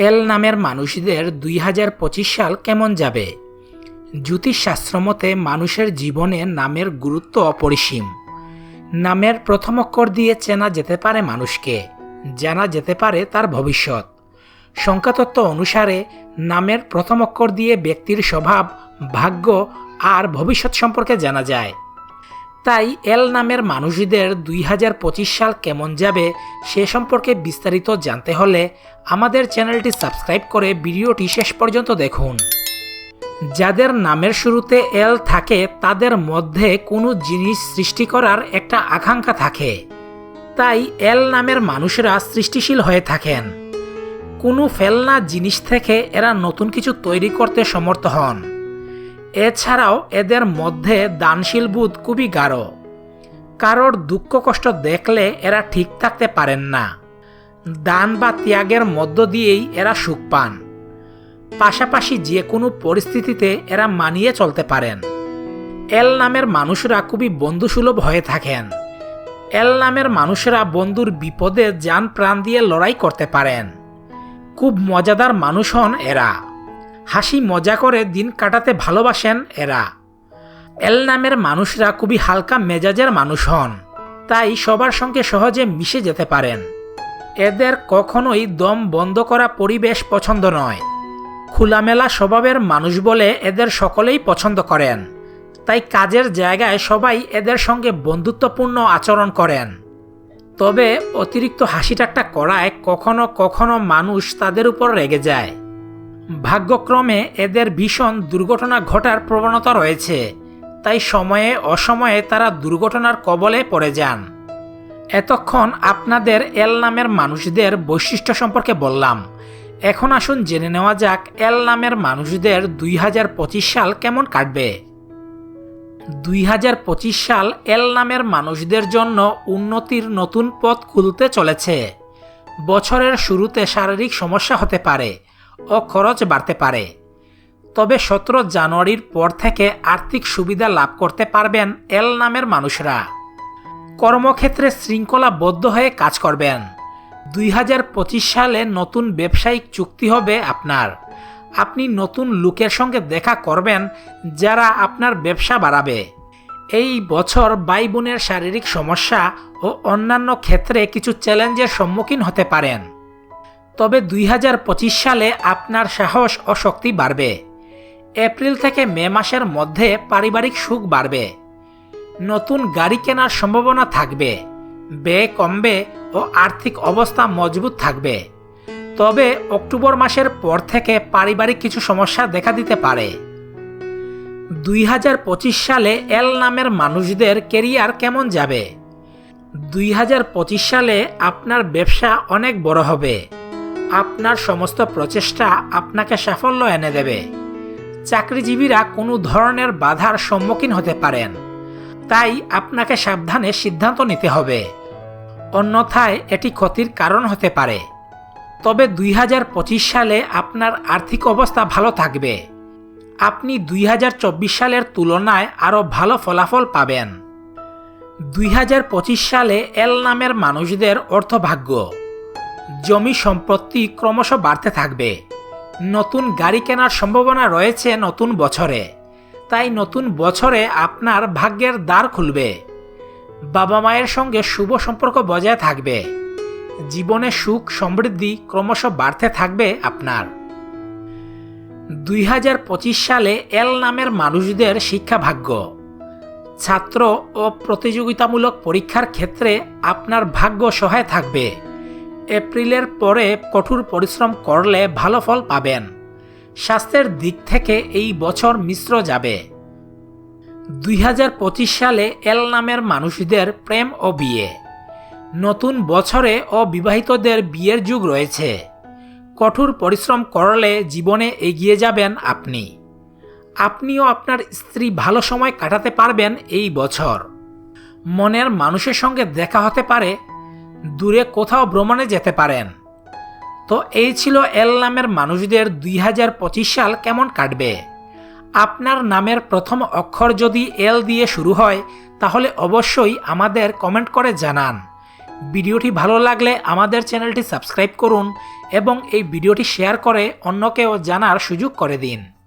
এল নামের মানুষদের দুই হাজার পঁচিশ সাল কেমন যাবে? জ্যোতিষশাস্ত্র মতে মানুষের জীবনে নামের গুরুত্ব অপরিসীম। নামের প্রথম অক্ষর দিয়ে চেনা যেতে পারে মানুষকে, জানা যেতে পারে তার ভবিষ্যৎ। সংখ্যাতত্ত্ব অনুসারে নামের প্রথম অক্ষর দিয়ে ব্যক্তির স্বভাব, ভাগ্য আর ভবিষ্যৎ সম্পর্কে জানা যায়। তাই এল নামের মানুষদের দুই হাজার পঁচিশ সাল কেমন যাবে সে সম্পর্কে বিস্তারিত জানতে হলে আমাদের চ্যানেলটি সাবস্ক্রাইব করে ভিডিওটি শেষ পর্যন্ত দেখুন। যাদের নামের শুরুতে এল থাকে, তাদের মধ্যে কোনো জিনিস সৃষ্টি করার একটা আকাঙ্ক্ষা থাকে। তাই এল নামের মানুষরা সৃষ্টিশীল হয়ে থাকেন। কোনো ফেলনা জিনিস থেকে এরা নতুন কিছু তৈরি করতে সমর্থ হন। এছাড়াও এদের মধ্যে দানশীল বোধ খুবই গাঢ়। কারোর দুঃখ কষ্ট দেখলে এরা ঠিক থাকতে পারেন না। দান বা ত্যাগের মধ্য দিয়েই এরা সুখ পান। পাশাপাশি যে কোনো পরিস্থিতিতে এরা মানিয়ে চলতে পারেন। এল নামের মানুষরা খুবই বন্ধুসুলভ হয়ে থাকেন। এল নামের মানুষরা বন্ধুর বিপদে যান প্রাণ দিয়ে লড়াই করতে পারেন। খুব মজাদার মানুষ হন এরা। হাসি মজা করে দিন কাটাতে ভালোবাসেন এরা। এল নামের মানুষরা খুবই হালকা মেজাজের মানুষ হন, তাই সবার সঙ্গে সহজে মিশে যেতে পারেন। এদের কখনোই দম বন্ধ করা পরিবেশ পছন্দ নয়। খোলামেলা স্বভাবের মানুষ বলে এদের সকলেই পছন্দ করেন, তাই কাজের জায়গায় সবাই এদের সঙ্গে বন্ধুত্বপূর্ণ আচরণ করেন। তবে অতিরিক্ত হাসিটাট্টা করায় কখনো কখনো মানুষ তাদের উপর রেগে যায়। ভাগ্যক্রমে এদের ভীষণ দুর্ঘটনা ঘটার প্রবণতা রয়েছে, তাই সময়ে অসময়ে তারা দুর্ঘটনার কবলে পড়ে যান। এতক্ষণ আপনাদের এল নামের মানুষদের বৈশিষ্ট্য সম্পর্কে বললাম। এখন আসুন জেনে নেওয়া যাক এল নামের মানুষদের দুই হাজার পঁচিশ সাল কেমন কাটবে। দুই হাজার পঁচিশ সাল এল নামের মানুষদের জন্য উন্নতির নতুন পথ খুলতে চলেছে। বছরের শুরুতে শারীরিক সমস্যা হতে পারে ও খরচ বাড়তে পারে। তবে সতেরো জানুয়ারির পর থেকে আর্থিক সুবিধা লাভ করতে পারবেন এল নামের মানুষরা। কর্মক্ষেত্রে শৃঙ্খলাবদ্ধ হয়ে কাজ করবেন। দুই হাজার পঁচিশ সালে নতুন ব্যবসায়িক চুক্তি হবে আপনার। আপনি নতুন লোকের সঙ্গে দেখা করবেন যারা আপনার ব্যবসা বাড়াবে। এই বছর ভাই বোনের শারীরিক সমস্যা ও অন্যান্য ক্ষেত্রে কিছু চ্যালেঞ্জের সম্মুখীন হতে পারেন। তবে দুই হাজার পঁচিশ সালে আপনার সাহস ও শক্তি বাড়বে। এপ্রিল থেকে মে মাসের মধ্যে পারিবারিক সুখ বাড়বে। নতুন গাড়ি কেনার সম্ভাবনা থাকবে, ব্যয় কমবে ও আর্থিক অবস্থা মজবুত থাকবে। তবে অক্টোবর মাসের পর থেকে পারিবারিক কিছু সমস্যা দেখা দিতে পারে। দুই হাজার পঁচিশ সালে এল নামের মানুষদের কেরিয়ার কেমন যাবে? দুই হাজার পঁচিশ সালে আপনার ব্যবসা অনেক বড় হবে। আপনার সমস্ত প্রচেষ্টা আপনাকে সাফল্য এনে দেবে। চাকরিজীবীরা কোনো ধরনের বাধার সম্মুখীন হতে পারেন। তাই আপনাকে সাবধানে সিদ্ধান্ত নিতে হবে। অন্যথায় এটি ক্ষতির কারণ হতে পারে। তবে দুই হাজার পঁচিশ সালে আপনার আর্থিক অবস্থা ভালো থাকবে। আপনি দুই হাজার চব্বিশ সালের তুলনায় আরও ভালো ফলাফল পাবেন। দুই হাজার পঁচিশ সালে এল নামের মানুষদের অর্থভাগ্য। জমি সম্পত্তি ক্রমশ বাড়তে থাকবে। নতুন গাড়ি কেনার সম্ভাবনা রয়েছে নতুন বছরে। তাই নতুন বছরে আপনার ভাগ্যের দ্বার খুলবে। বাবা মায়ের সঙ্গে শুভ সম্পর্ক বজায় থাকবে। জীবনে সুখ সমৃদ্ধি ক্রমশ বাড়তে থাকবে আপনার। দুই হাজার পঁচিশ সালে এল নামের মানুষদের শিক্ষা ভাগ্য। ছাত্র ও প্রতিযোগিতামূলক পরীক্ষার ক্ষেত্রে আপনার ভাগ্য সহায় থাকবে। এপ্রিলের পরে কঠোর পরিশ্রম করলে ভালো ফল পাবেন। স্বাস্থ্যের দিক থেকে এই বছর মিশ্র যাবে। দুই হাজার পঁচিশ সালে এল নামের মানুষদের প্রেম ও বিয়ে। নতুন বছরে অবিবাহিতদের বিয়ের যুগ রয়েছে। কঠোর পরিশ্রম করলে জীবনে এগিয়ে যাবেন আপনি। আপনিও আপনার স্ত্রী ভালো সময় কাটাতে পারবেন এই বছর। মনের মানুষের সঙ্গে দেখা হতে পারে দূরে কোথাও ভ্রমণে যেতে পারেন। তো এই ছিল এল নামের মানুষদের দুই হাজার পঁচিশ সাল কেমন কাটবে? আপনার নামের প্রথম অক্ষর যদি এল দিয়ে শুরু হয়, তাহলে অবশ্যই আমাদের কমেন্ট করে জানান। ভিডিওটি ভালো লাগলে আমাদের চ্যানেলটি সাবস্ক্রাইব করুন এবং এই ভিডিওটি শেয়ার করে অন্যকেও জানার সুযোগ করে দিন।